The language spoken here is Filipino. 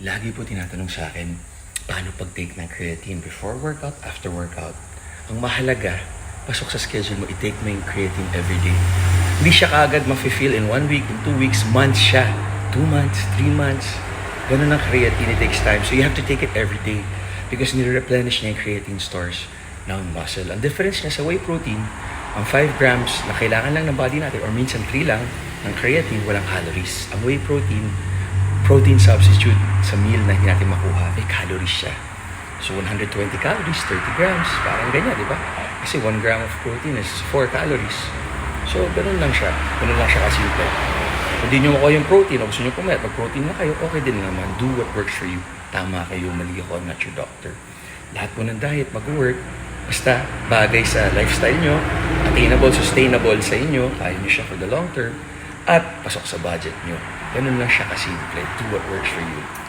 Lagi po tinatanong sa akin, paano pag-take ng creatine before workout, after workout? Ang mahalaga, pasok sa schedule mo, i-take mo yung creatine every day. Hindi siya kaagad ma-feel in one week, in two weeks, months siya. Two months, three months. Ganun ang creatine, it takes time. So you have to take it every day because nire-replenish niya yung creatine stores ng muscle. Ang difference niya sa whey protein, ang 5 grams na kailangan lang ng body natin or minsan 3 lang ng creatine, walang calories. Ang whey protein, protein substitute sa meal na hindi natin makuha, may calories siya. So 120 calories, 30 grams, parang ganyan, di ba? Kasi 1 gram of protein is 4 calories. So ganun lang siya. Ganun lang siya kasimple. Kung di nyo makuha yung protein o gusto nyo pumayat, mag-protein na kayo, okay din naman. Do what works for you. Tama kayo, mali ako, I'm not your doctor. Lahat po ng diet mag-work. Basta bagay sa lifestyle nyo, attainable, sustainable sa inyo, kaya nyo siya for the long term, at pasok sa budget nyo. Ganun lang siya kasimple. Do what works for you.